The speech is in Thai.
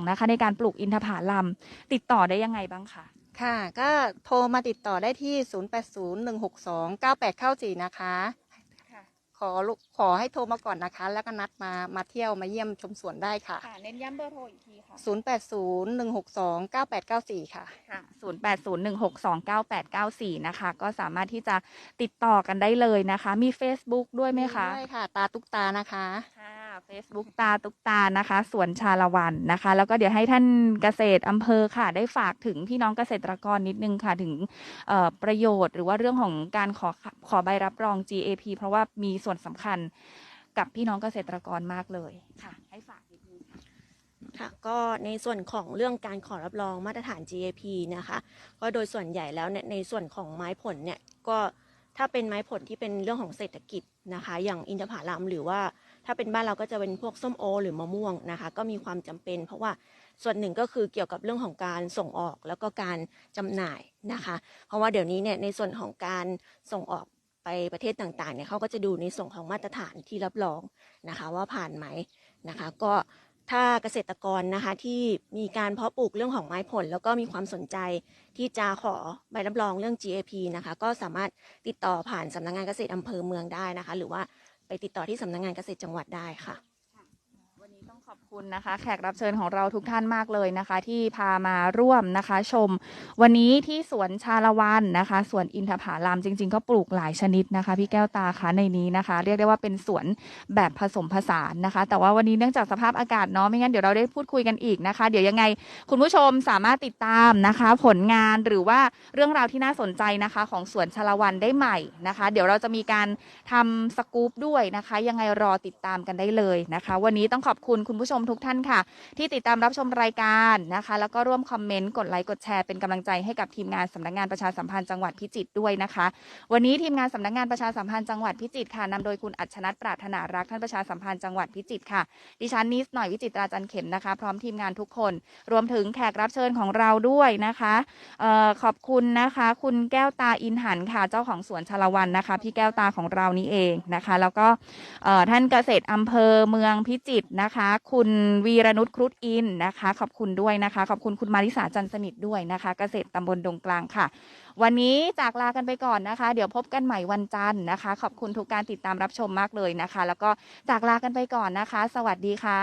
างๆนะคะ ในการปลูกอินทผลัมติดต่อได้ยังไงบ้างคะค่ะ ก็โทรมาติดต่อได้ที่ 0801629894 นะคะ ขอลูกขอให้โทรมาก่อนนะคะ แล้วก็นัดมามาเที่ยวมาเยี่ยมชมสวนได้ค่ะ ค่ะเน้นย้ำเบอร์โทรอีกทีค่ะ 0801629894 ค่ะ ค่ะ 0801629894 นะคะ ก็สามารถที่จะติดต่อกันได้เลยนะคะ มี Facebook ด้วยไหมคะด้วยค่ะ ตาตุ๊กตานะคะ ค่ะ Facebook ตาตุกตานะคะสวนชาละวันนะคะ แล้วก็เดี๋ยวให้ท่านเกษตรอำเภอค่ะ ได้ฝากถึงพี่น้องเกษตรกรนิดนึงค่ะ ถึงประโยชน์หรือว่าเรื่องของการขอขอใบรับรอง GAP เพราะว่ามีส่วนสำคัญกับพี่น้องเกษตรกรมากเลยค่ะ ให้ฝากนิดนึงค่ะค่ะก็ในส่วนของเรื่องการขอรับรองมาตรฐาน GAP นะคะ ก็โดยส่วนใหญ่แล้วเนี่ยในส่วนของไม้ผลเนี่ยก็ ถ้าเป็นไม้ผลที่เป็นเรื่องของเศรษฐกิจนะคะ อย่างอินทผลัมหรือว่าถ้าเป็นบ้านเราก็จะเป็นพวกส้มโอ หรือมะม่วงนะคะ ก็มีความจำเป็น เพราะว่าส่วนหนึ่งก็คือเกี่ยวกับเรื่องของการส่งออกแล้วก็การจำหน่ายนะคะ เพราะว่าเดี๋ยวนี้เนี่ยในส่วนของการส่งออกไปประเทศต่างๆเนี่ยเขาก็จะดูในส่วนของมาตรฐานที่รับรองนะคะ ว่าผ่านไหมนะคะ ก็ ถ้าเกษตรกรนะคะที่มีการเพาะปลูกเรื่องของไม้ผล แล้วก็มีความสนใจที่จะขอใบรับรองเรื่อง GAP นะคะก็สามารถติดต่อผ่านสำนักงานเกษตรอำเภอเมืองได้นะคะ หรือว่าไปติดต่อที่สำนักงานเกษตรจังหวัดได้ค่ะ ขอบคุณนะคะแขกรับเชิญของเราทุกท่านมากเลยนะคะ ที่พามาร่วมนะคะ ชม วันนี้ที่สวนชาละวันนะคะสวนอินทผลัมจริง ๆ ก็ปลูกหลายชนิดนะคะ พี่แก้วตาคะในนี้นะคะ เรียกได้ว่าเป็นสวนแบบผสมผสานนะคะ แต่ว่าวันนี้เนื่องจากสภาพอากาศเนาะไม่งั้นเดี๋ยวเราได้พูดคุยกันอีกนะคะ เดี๋ยวยังไงคุณผู้ชมสามารถติดตามนะคะ ผลงานหรือว่าเรื่องราวที่น่าสนใจนะคะ ของสวนชาละวันได้ใหม่นะคะ เดี๋ยวเราจะมีการทำสกู๊ปด้วยนะคะ ยังไงรอติดตามกันได้เลยนะคะ วันนี้ต้องขอบคุณคุณผู้ชมทุกท่านค่ะ ที่ติดตามรับชมรายการนะคะ แล้วก็ร่วมคอมเมนต์กดไลค์กดแชร์เป็นกำลังใจให้กับทีมงานสำนักงานประชาสัมพันธ์จังหวัดพิจิตรด้วยนะคะ วันนี้ทีมงานสำนักงานประชาสัมพันธ์จังหวัดพิจิตรค่ะนำโดยคุณอัชนัทปรารถนารักท่านประชาสัมพันธ์จังหวัดพิจิตรค่ะ ดิฉันนิสหน่อยวิจิตราจันเข็มนะคะ พร้อมทีมงานทุกคน รวมถึงแขกรับเชิญของเราด้วยนะคะออขอบคุณนะคะ คุณแก้วตาอินหันค่ะเจ้าของสวนชลวันนะคะ พี่แก้วตาของเรานี่เองนะคะ แล้วก็ท่านเกษตรอำเภอเมืองพิจิตรนะคะคุณวีรนุชครุฑอินนะคะ ขอบคุณด้วยนะคะ ขอบคุณคุณมาริสาจันสนิทด้วยนะคะ เกษตรตำบลดงกลางค่ะ วันนี้จากลากันไปก่อนนะคะ เดี๋ยวพบกันใหม่วันจันทร์นะคะ ขอบคุณทุกการติดตามรับชมมากเลยนะคะ แล้วก็จากลากันไปก่อนนะคะ สวัสดีค่ะ